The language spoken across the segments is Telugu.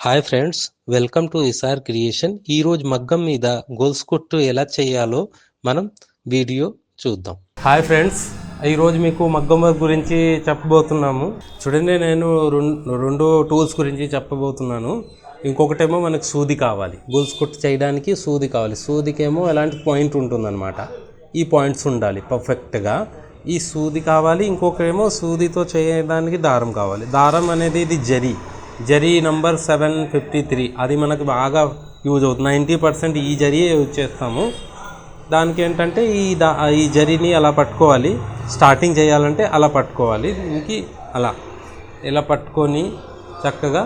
హాయ్ ఫ్రెండ్స్ వెల్కమ్ టు ఇసార్ క్రియేషన్ ఈరోజు మగ్గం మీద గోల్స్ కుట్టు ఎలా చేయాలో మనం వీడియో చూద్దాం. హాయ్ ఫ్రెండ్స్ ఈరోజు మీకు మగ్గం వర్క్ గురించి చెప్పబోతున్నాము. చూడండి నేను రెండు రెండు టూల్స్ గురించి చెప్పబోతున్నాను. ఇంకొకటేమో మనకు సూది కావాలి. గోల్స్ కుట్టు చేయడానికి సూది కావాలి. సూదికేమో ఎలాంటి పాయింట్ ఉంటుందన్నమాట. ఈ పాయింట్స్ ఉండాలి పర్ఫెక్ట్గా ఈ సూది కావాలి ఇంకొకరేమో సూదితో చేయడానికి దారం కావాలి. దారం అనేది ఇది zari. Zari number seven fifty three. అది మనకు బాగా యూజ్ అవుతుంది. నైంటీ పర్సెంట్ ఈ జరీ యూజ్ చేస్తాము. దానికి ఏంటంటే ఈ దా ఈ జరీని అలా పట్టుకోవాలి. స్టార్టింగ్ చేయాలంటే అలా పట్టుకోవాలి. దీనికి అలా ఇలా పట్టుకొని చక్కగా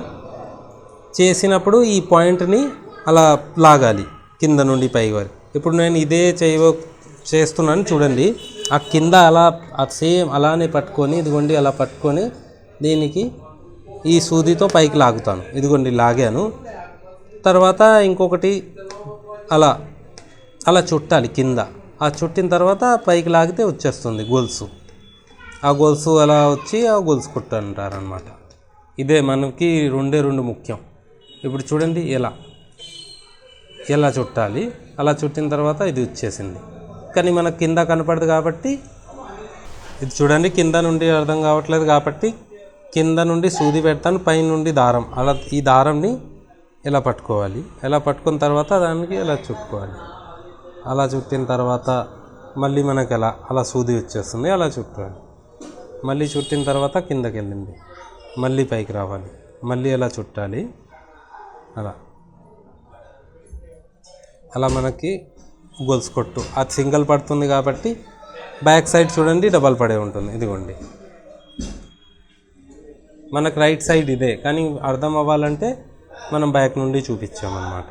చేసినప్పుడు ఈ పాయింట్ని అలా లాగాలి కింద నుండి పై వరకు. ఇప్పుడు నేను ఇదే చేయ చేస్తున్నాను చూడండి. ఆ కింద అలా సేమ్ అలానే పట్టుకొని ఇదిగోండి అలా పట్టుకొని దీనికి ఈ సూదితో పైకి లాగుతాను. ఇదిగోండి లాగాను. తర్వాత ఇంకొకటి అలా అలా చుట్టాలి కింద. ఆ చుట్టిన తర్వాత పైకి లాగితే వచ్చేస్తుంది గొలుసు. ఆ గొలుసు అలా వచ్చి ఆ గొలుసు కుట్టంటారనమాట ఇదే మనకి రెండే రెండు ముఖ్యం. ఇప్పుడు చూడండి ఎలా ఎలా చుట్టాలి అలా చుట్టిన తర్వాత ఇది వచ్చేసింది. కానీ మనకు కింద కనపడదు కాబట్టి ఇది చూడండి కింద నుండి అర్థం కావట్లేదు కాబట్టి కింద నుండి సూది పెడతాను పైనుండి దారం. అలా ఈ దారంని ఇలా పట్టుకోవాలి? ఇలా పట్టుకున్న తర్వాత దానికి ఇలా చుట్టుకోవాలి? అలా చుట్టిన తర్వాత మళ్ళీ మనకి ఎలా? అలా సూది వచ్చేస్తుంది అలా చుట్టాలి. మళ్ళీ చుట్టిన తర్వాత కిందకి వెళ్ళింది. మళ్ళీ పైకి రావాలి. మళ్ళీ ఎలా చుట్టాలి? అలా. అలా మనకి గొలుసు కొట్టు. అది సింగిల్ పడుతుంది కాబట్టి బ్యాక్ సైడ్ చూడండి డబల్ పడే ఉంటుంది. ఇదిగోండి. మనకు రైట్ సైడ్ ఇదే కానీ అర్థం అవ్వాలంటే మనం బ్యాక్ నుండి చూపించామన్నమాట.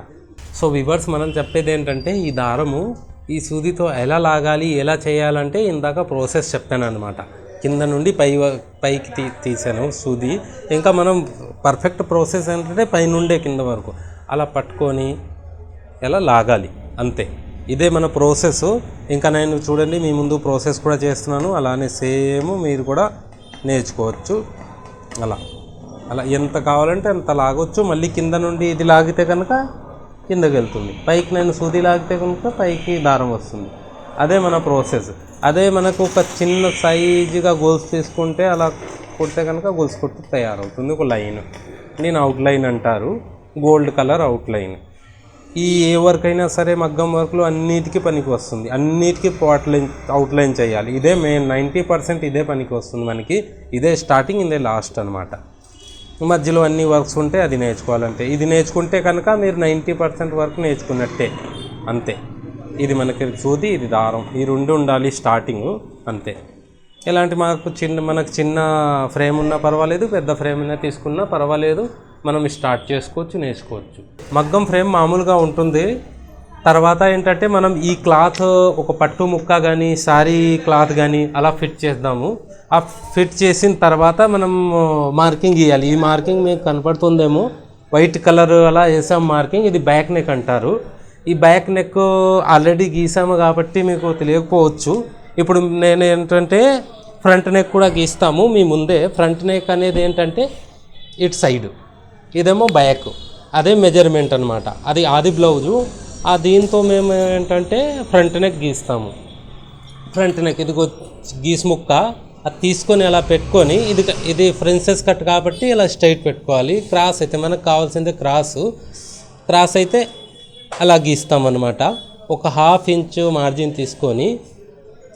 సో వివర్స్ మనం చెప్పేది ఏంటంటే ఈ దారము ఈ సూదితో ఎలా లాగాలి ఎలా చేయాలంటే ఇందాక ప్రాసెస్ చెప్పాను అనమాట కింద నుండి పై పైకి తీ తీసాను సూది. ఇంకా మనం పర్ఫెక్ట్ ప్రాసెస్ ఏంటంటే పై నుండే కింద వరకు. అలా పట్టుకొని ఎలా లాగాలి అంతే. ఇదే మన ప్రాసెస్ ఇంకా నేను చూడండి మీ ముందు ప్రాసెస్ కూడా చేస్తున్నాను. అలానే సేమ్ మీరు కూడా నేర్చుకోవచ్చు. అలా. అలా ఎంత కావాలంటే అంత లాగొచ్చు. మళ్ళీ కింద నుండి ఇది లాగితే కనుక కిందకి వెళ్తుంది. పైకి నేను సూది లాగితే కనుక పైకి దారం వస్తుంది. అదే మన ప్రాసెస్ అదే మనకు ఒక చిన్న సైజుగా గోల్స్ తీసుకుంటే అలా కొడితే కనుక గోల్స్ కొట్టు తయారవుతుంది. ఒక లైన్ నేను అవుట్లైన్ అంటారు. గోల్డ్ కలర్ అవుట్ లైన్ ఈ ఏ వర్క్ అయినా సరే మగ్గం వర్క్లో అన్నిటికీ పనికి వస్తుంది. అన్నిటికీ అవుట్లైన్ అవుట్లైన్ చేయాలి. ఇదే మెయిన్ నైంటీ పర్సెంట్ ఇదే పనికి వస్తుంది మనకి. ఇదే స్టార్టింగ్ ఇదే లాస్ట్ అనమాట మధ్యలో అన్ని వర్క్స్ ఉంటే అది నేర్చుకోవాలంటే. ఇది నేర్చుకుంటే కనుక మీరు నైంటీ పర్సెంట్ వర్క్ నేర్చుకున్నట్టే. అంతే. ఇది మనకి సూది ఇది దారం. ఈ రెండు ఉండాలి స్టార్టింగ్ అంతే. ఎలాంటి మనకు చిన్న మనకు చిన్న ఫ్రేమ్ ఉన్నా పర్వాలేదు పెద్ద ఫ్రేమ్ అయినా తీసుకున్నా పర్వాలేదు. మనం స్టార్ట్ చేసుకోవచ్చు నేర్చుకోవచ్చు. మగ్గం ఫ్రేమ్ మామూలుగా ఉంటుంది. తర్వాత ఏంటంటే మనం ఈ క్లాత్ ఒక పట్టు ముక్క కానీ శారీ క్లాత్ కానీ అలా ఫిట్ చేద్దాము. ఆ ఫిట్ చేసిన తర్వాత మనం మార్కింగ్ గీయాలి ఈ మార్కింగ్ మీకు కనపడుతుందేమో. వైట్ కలర్ అలా వేసాం మార్కింగ్ ఇది బ్యాక్ నెక్ అంటారు. ఈ బ్యాక్ నెక్ ఆల్రెడీ గీసాము కాబట్టి మీకు తెలియకపోవచ్చు. ఇప్పుడు నేను ఏంటంటే ఫ్రంట్ నెక్ కూడా గీస్తాము. మీ ముందే ఫ్రంట్ నెక్ అనేది ఏంటంటే ఇటు సైడ్ ఇదేమో బ్యాక్ అదే మెజర్మెంట్ అనమాట అది ఆది బ్లౌజు ఆ దీంతో మేము ఏంటంటే ఫ్రంట్ నెక్ గీస్తాము. ఫ్రంట్ నెక్ ఇదిగో గీస్ ముక్క. అది తీసుకొని అలా పెట్టుకొని ఇది ఇది ఫ్రెన్సెస్ కట్ కాబట్టి ఇలా స్ట్రైట్ పెట్టుకోవాలి. క్రాస్ అయితే మనకు కావాల్సింది క్రాస్ క్రాస్ అయితే అలా గీస్తామన్నమాట ఒక హాఫ్ ఇంచ్ మార్జిన్ తీసుకొని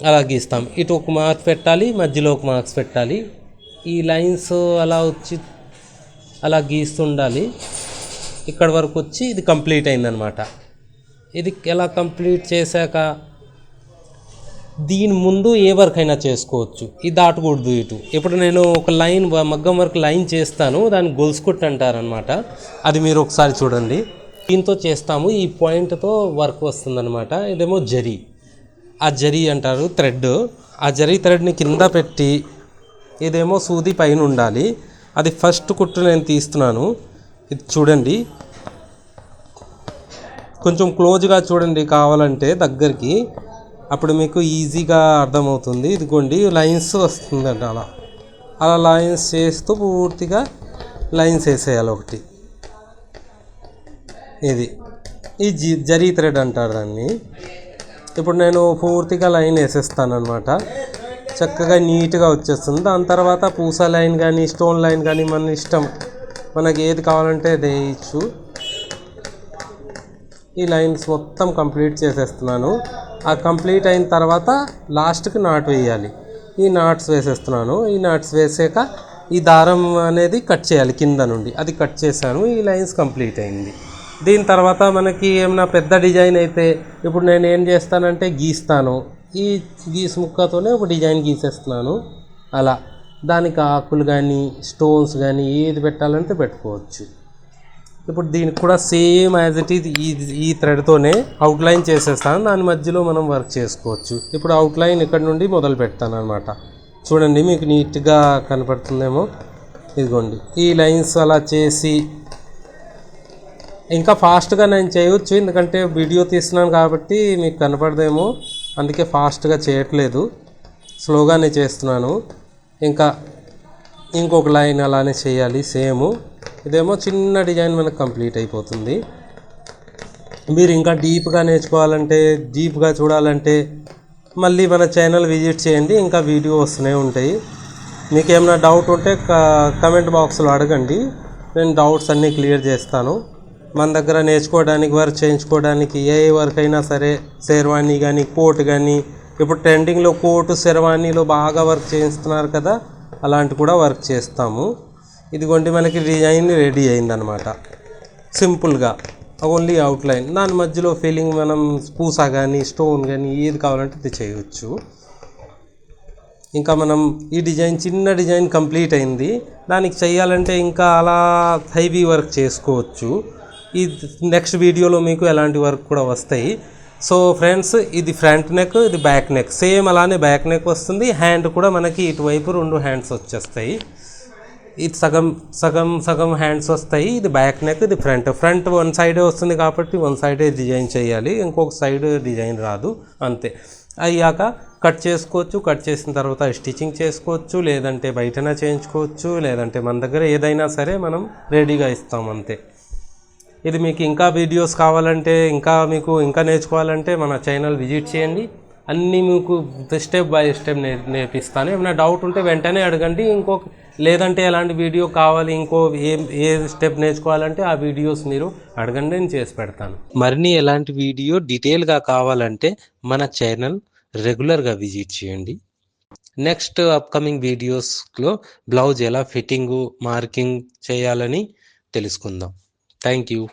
అలా గీస్తాం. ఇటు ఒక మార్క్స్ పెట్టాలి మధ్యలో ఒక మార్క్స్ పెట్టాలి. ఈ లైన్స్ అలా వచ్చి అలా గీస్తుండాలి. ఇక్కడ వరకు వచ్చి ఇది కంప్లీట్ అయిందనమాట ఇది ఎలా కంప్లీట్ చేశాక దీని ముందు ఏ వర్క్ అయినా చేసుకోవచ్చు ఇది దాటకూడదు ఇటు. ఇప్పుడు నేను ఒక లైన్ మగ్గం వర్క్ లైన్ చేస్తాను. దాన్ని గొలుసుకుట్టు అంటారనమాట అది మీరు ఒకసారి చూడండి. దీంతో చేస్తాము. ఈ పాయింట్తో వర్క్ వస్తుందన్నమాట. ఇదేమో జరీ. ఆ జరీ అంటారు థ్రెడ్. ఆ జరీ థ్రెడ్ని కింద పెట్టి ఇదేమో సూది పైన ఉండాలి. అది ఫస్ట్ కుట్టు నేను తీస్తున్నాను. ఇది చూడండి. కొంచెం క్లోజ్గా చూడండి కావాలంటే దగ్గరికి. అప్పుడు మీకు ఈజీగా అర్థమవుతుంది. ఇదిగోండి లైన్స్ వస్తుందండి అలా. అలా లైన్స్ చేస్తూ పూర్తిగా లైన్స్ వేసేయాలి ఒకటి. ఇది. ఈ జి జరీ థ్రెడ్ అంటారు దాన్ని. ఇప్పుడు నేను పూర్తిగా లైన్ వేసేస్తాను అనమాట చక్కగా నీట్గా వచ్చేస్తుంది. దాని తర్వాత పూస లైన్ కానీ స్టోన్ లైన్ కానీ మన ఇష్టం. మనకి ఏది కావాలంటే అది వేయచ్చు ఈ లైన్స్ మొత్తం కంప్లీట్ చేసేస్తున్నాను. ఆ కంప్లీట్ అయిన తర్వాత లాస్ట్కి నాట్ వేయాలి. ఈ నాట్స్ వేసేస్తున్నాను. ఈ నాట్స్ వేసాక ఈ దారం అనేది కట్ చేయాలి కింద నుండి. అది కట్ చేశాను. ఈ లైన్స్ కంప్లీట్ అయింది. దీని తర్వాత మనకి ఏమైనా పెద్ద డిజైన్ అయితే ఇప్పుడు నేను ఏం చేస్తానంటే గీస్తాను. ఈ గీస్ ముక్కతోనే ఒక డిజైన్ గీసేస్తున్నాను. అలా దానికి ఆకులు కానీ స్టోన్స్ కానీ ఏది పెట్టాలంటే పెట్టుకోవచ్చు. ఇప్పుడు దీనికి కూడా సేమ్ యాజ్ ఇట్ ఈజ్ ఈ ఈ థ్రెడ్తోనే అవుట్లైన్ చేసేస్తాను. దాని మధ్యలో మనం వర్క్ చేసుకోవచ్చు. ఇప్పుడు అవుట్లైన్ ఇక్కడ నుండి మొదలు పెడతాను అనమాట చూడండి మీకు నీట్గా కనపడుతుందేమో. ఇదిగోండి ఈ లైన్స్ అలా చేసి ఇంకా ఫాస్ట్గా నేను చేయవచ్చు ఎందుకంటే వీడియో తీస్తున్నాను కాబట్టి మీకు కనపడదేమో. అందుకే ఫాస్ట్గా చేయట్లేదు. స్లోగానే చేస్తున్నాను. ఇంకా ఇంకొక లైన్ అలానే చేయాలి. సేమ్ ఇదేమో చిన్న డిజైన్ మనకు కంప్లీట్ అయిపోతుంది. మీరు ఇంకా డీప్గా నేర్చుకోవాలంటే డీప్గా చూడాలంటే మళ్ళీ మన ఛానల్ విజిట్ చేయండి. ఇంకా వీడియో వస్తూనే ఉంటాయి. మీకు ఏమైనా డౌట్ ఉంటే కమెంట్ బాక్స్లో అడగండి. నేను డౌట్స్ అన్నీ క్లియర్ చేస్తాను. మన దగ్గర నేర్చుకోవడానికి వర్క్ చేయించుకోవడానికి ఏ వర్క్ అయినా సరే శేర్వాణి కానీ కోట్ కానీ ఇప్పుడు ట్రెండింగ్లో కోటు శెర్వానీలో బాగా వర్క్ చేయిస్తున్నారు కదా అలాంటి కూడా వర్క్ చేస్తాము. ఇదిగోండి మనకి డిజైన్ రెడీ అయిందనమాట. సింపుల్గా ఓన్లీ అవుట్లైన్ దాని మధ్యలో ఫీలింగ్ మనం పూస కానీ స్టోన్ కానీ ఏది కావాలంటే అది చేయవచ్చు ఇంకా మనం ఈ డిజైన్ చిన్న డిజైన్ కంప్లీట్ అయింది. దానికి చేయాలంటే ఇంకా అలా హైవీ వర్క్ చేసుకోవచ్చు. ఈ నెక్స్ట్ వీడియోలో మీకు ఎలాంటి వర్క్ కూడా వస్తాయి. సో ఫ్రెండ్స్ ఇది ఫ్రంట్ నెక్ ఇది బ్యాక్ నెక్ సేమ్ అలానే బ్యాక్ నెక్ వస్తుంది. హ్యాండ్ కూడా మనకి ఇటువైపు రెండు హ్యాండ్స్ వచ్చేస్తాయి. ఇది సగం సగం సగం హ్యాండ్స్ వస్తాయి. ఇది బ్యాక్ నెక్ ఇది ఫ్రంట్ ఫ్రంట్ వన్ సైడే వస్తుంది కాబట్టి వన్ సైడే డిజైన్ చేయాలి. ఇంకొక సైడ్ డిజైన్ రాదు. అంతే. అయ్యాక కట్ చేసుకోవచ్చు. కట్ చేసిన తర్వాత స్టిచ్చింగ్ చేసుకోవచ్చు. లేదంటే బయటనే చేయించుకోవచ్చు. లేదంటే మన దగ్గర ఏదైనా సరే మనం రెడీగా ఇస్తాం అంతే. ఇది మీకు ఇంకా వీడియోస్ కావాలంటే ఇంకా మీకు ఇంకా నేర్చుకోవాలంటే మన ఛానల్ విజిట్ చేయండి. అన్నీ మీకు స్టెప్ బై స్టెప్ నే నేర్పిస్తాను. ఏమైనా డౌట్ ఉంటే వెంటనే అడగండి. ఇంకో లేదంటే ఎలాంటి వీడియో కావాలి ఇంకో ఏ ఏ స్టెప్ నేర్చుకోవాలంటే ఆ వీడియోస్ మీరు అడగండి నేను చేసి పెడతాను. మరిన్ని ఎలాంటి వీడియో డీటెయిల్గా కావాలంటే మన ఛానల్ రెగ్యులర్గా విజిట్ చేయండి. నెక్స్ట్ అప్కమింగ్ వీడియోస్లో బ్లౌజ్ ఎలా ఫిట్టింగు మార్కింగ్ చేయాలని తెలుసుకుందాం. thank you.